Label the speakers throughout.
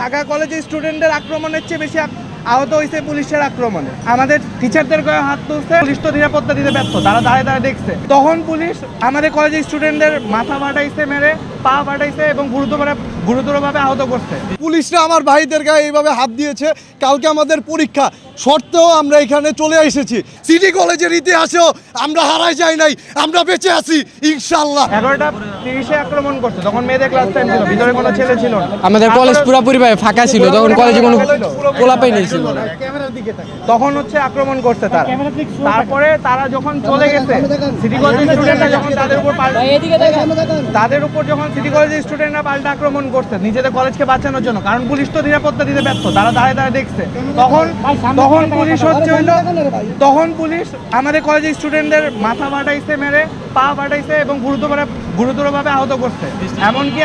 Speaker 1: ঢাকা কলেজের স্টুডেন্টদের আক্রমণের চেয়ে বেশি আহত হয়েছে পুলিশের আক্রমণে। আমাদের টিচারদের গায়ে হাত তুলছে পুলিশ তো নিরাপত্তা দিতে ব্যর্থ। তারা দাঁড়িয়ে দাঁড়িয়ে দেখছে। তখন পুলিশ আমাদের কলেজের স্টুডেন্টদের মাথা ফাটাইছে মেরে পা ফাটাইছে এবং গুরুতর গুরুতরভাবে আহত করছে।
Speaker 2: পুলিশরা আমার ভাইদের গায়ে এইভাবে হাত দিয়েছে। কালকে আমাদের পরীক্ষা। সত্ত্বেও আমরা এখানে চলে এসেছি। সিটি কলেজের ইতিহাসেও আমরা হারাই যাই নাই। আমরা বেঁচে আছি ইনশাল্লাহ
Speaker 1: এগারোটা তিরিশে আক্রমণ করছে তখন মেয়েদের ক্লাস টাইম ছিল ভিতরে কোনো ছেলে ছিল না।
Speaker 3: আমাদের কলেজ পুরোপুরি ভাবে ফাঁকা ছিল তখন কলেজে কোনো পোলাপাই নেই ছিল
Speaker 1: তখন হচ্ছে আক্রমণ করছে তারা। তারপরে তারা যখন চলে গেছে সিটি কলেজের স্টুডেন্টরা যখন তাদের উপর তাদের উপর যখন সিটি কলেজের স্টুডেন্টরা পাল্টা আক্রমণ করছে নিজেদের কলেজকে বাঁচানোর জন্য কারণ পুলিশ তো নিরাপত্তা দিতে ব্যর্থ তারা দাঁড়িয়ে দাঁড়িয়ে দেখছে। তখন তখন পুলিশ হচ্ছে তখন পুলিশ আমাদের কলেজের স্টুডেন্টদের মাথা ফাটাইছে মেরে পা ফাটাইছে এবং গুরুতর গুরুতরভাবে আহত করছে। এমনকি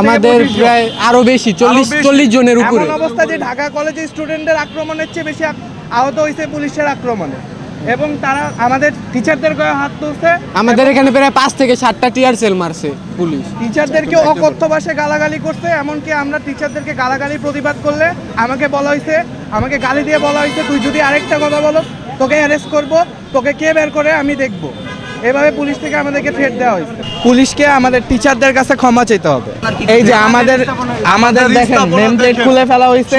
Speaker 3: আমাদের প্রায় আরও বেশি চল্লিশ। চল্লিশ জনের উপরে।
Speaker 1: এমন অবস্থা যে ঢাকা কলেজের স্টুডেন্টদের আক্রমণের চেয়ে বেশি আহত হয়েছে পুলিশের আক্রমণে। এবং তারা আমাদের টিচারদের গায়ে হাত তুলছে
Speaker 3: আমাদের এখানে প্রায় পাঁচ থেকে সাতটা টিয়ার সেল মারছে পুলিশ।
Speaker 1: টিচারদেরকে অকথ্য ভাষায় গালাগালি করছে এমনকি আমরা টিচারদেরকে গালাগালি প্রতিবাদ করলে আমাকে বলা হয়েছে আমাকে গালি দিয়ে বলা হয়েছে তুই যদি আরেকটা কথা বলো তোকে অ্যারেস্ট করব তোকে কে বের করে আমি দেখব। এভাবে পুলিশ থেকে আমাদেরকে থ্রেট দেওয়া হয়েছে। পুলিশকে আমাদের টিচারদের কাছে ক্ষমা চাইতে হবে। এই যে আমাদের আমাদের দেখেন নেম প্লেট খুলে ফেলা হয়েছে।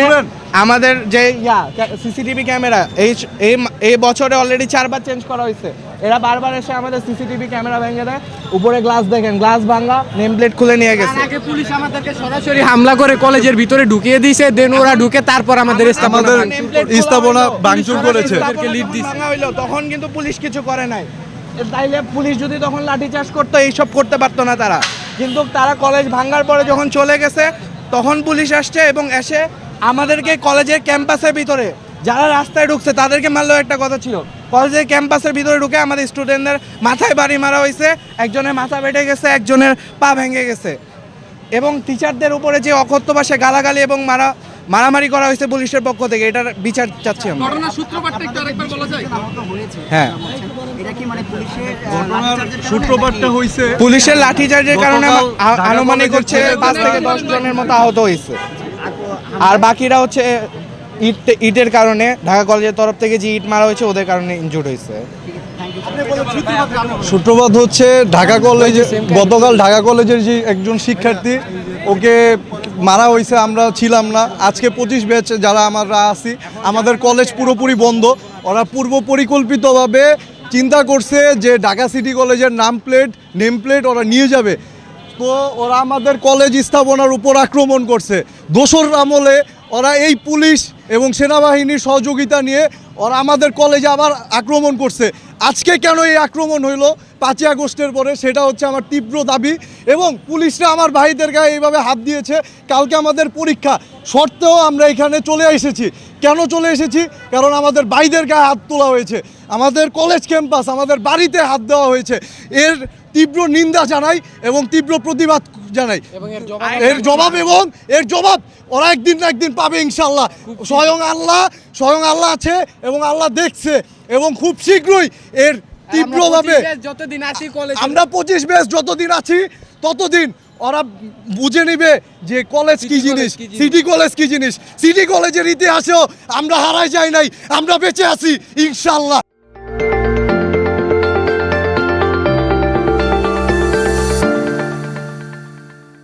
Speaker 1: আমাদের যে ইয়া সিসিটিভি ক্যামেরা এই এই এই বছরে অলরেডি চারবার চেঞ্জ করা হয়েছে। এরা বারবার এসে আমাদের সিসিটিভি ক্যামেরা ভেঙে দেয়। উপরে গ্লাস দেখেন গ্লাস ভাঙা নেম প্লেট খুলে নিয়ে গেছে।
Speaker 3: আগে পুলিশ আমাদেরকে সরাসরি হামলা করে কলেজের ভিতরে ঢুকিয়ে দিয়েছে দেন ওরা ঢুকে তারপর আমাদের স্থাপনা
Speaker 2: আমাদের। স্থাপনা ভাঙচুর করেছে।
Speaker 3: তাদেরকে lead দিছে।
Speaker 1: ভাঙা হইল তখন কিন্তু পুলিশ কিছু করে নাই। তাইলে পুলিশ যদি তখন লাঠি লাঠিচার্জ করতো এইসব করতে পারতো না তারা। কিন্তু তারা কলেজ ভাঙার পরে যখন চলে গেছে তখন পুলিশ আসছে এবং এসে আমাদেরকে কলেজের ক্যাম্পাসের ভিতরে যারা রাস্তায় ঢুকছে তাদেরকে মারলেও একটা কথা ছিল। কলেজের ক্যাম্পাসের ভিতরে ঢুকে আমাদের স্টুডেন্টদের মাথায় বাড়ি মারা হয়েছে। একজনের মাথা বেটে গেছে একজনের পা ভেঙে গেছে। এবং টিচারদের উপরে যে অকথ্য ভাষায় গালাগালি এবং মারা মারামারি করা হয়েছে পুলিশের পক্ষ থেকে এটার বিচার চাচ্ছি আমরা। হ্যাঁ
Speaker 4: এটা কি মানে পুলিশের লাঠিচার্জের কারণে
Speaker 2: সূত্রপাতটা
Speaker 4: নাকি-
Speaker 2: হয়েছে
Speaker 1: পুলিশের লাঠিচার্জের কারণে
Speaker 2: গতকাল
Speaker 1: আ-
Speaker 2: ঢাকা
Speaker 1: আনুমানিক হচ্ছে পাঁচ থেকে দশ জনের মতো আহত হয়েছে। আর বাকিরা হচ্ছে ইট ইটের কারণে ঢাকা কলেজের তরফ থেকে যে ইট মারা হয়েছে, ওদের কারণে ইনজুর্ড হয়েছে।
Speaker 2: সূত্রপাত হচ্ছে ঢাকা কলেজে গতকাল ঢাকা কলেজের যে একজন শিক্ষার্থী, ওকে মারা হয়েছে, আমরা ছিলাম না। আজকে পঁচিশ ব্যাচ যারা আমরা আছি, আমাদের কলেজ পুরোপুরি বন্ধ। ওরা পূর্ব পরিকল্পিতভাবে চিন্তা করছে যে ঢাকা সিটি কলেজের নাম প্লেট, নেম প্লেট ওরা নিয়ে যাবে। তো ওরা আমাদের কলেজ স্থাপনার উপর আক্রমণ করছে। দোসর আমলে ওরা এই পুলিশ এবং সেনাবাহিনীর সহযোগিতা নিয়ে ওরা আমাদের কলেজে আবার আক্রমণ করছে। আজকে কেন এই আক্রমণ হইল? পাঁচই আগস্টের পরে সেটা হচ্ছে আমার তীব্র দাবি এবং পুলিশরা আমার ভাইদের গায়ে এইভাবে হাত দিয়েছে। কালকে আমাদের পরীক্ষা। সত্ত্বেও আমরা এখানে চলে এসেছি। কেন চলে এসেছি? কারণ আমাদের বাইদের গায়ে হাত তোলা হয়েছে। আমাদের কলেজ ক্যাম্পাস আমাদের বাড়িতে হাত দেওয়া হয়েছে। এর তীব্র নিন্দা জানাই এবং তীব্র প্রতিবাদ জানাই।
Speaker 3: এর জবাব
Speaker 2: এবং এর জবাব ওরা একদিন না একদিন পাবে ইনশাল্লাহ স্বয়ং আল্লাহ স্বয়ং আল্লাহ আছে এবং আল্লাহ দেখছে এবং খুব শীঘ্রই এর তীব্রভাবে
Speaker 3: যতদিন আছি
Speaker 2: আমরা পঁচিশ বেস যতদিন আছি ততদিন ওরা বুঝে নিবে যে কলেজ
Speaker 3: কি জিনিস।
Speaker 2: সিটি কলেজ কি জিনিস সিটি কলেজের ইতিহাসেও আমরা হারাই যাই নাই আমরা বেঁচে আছি ইনশাল্লাহ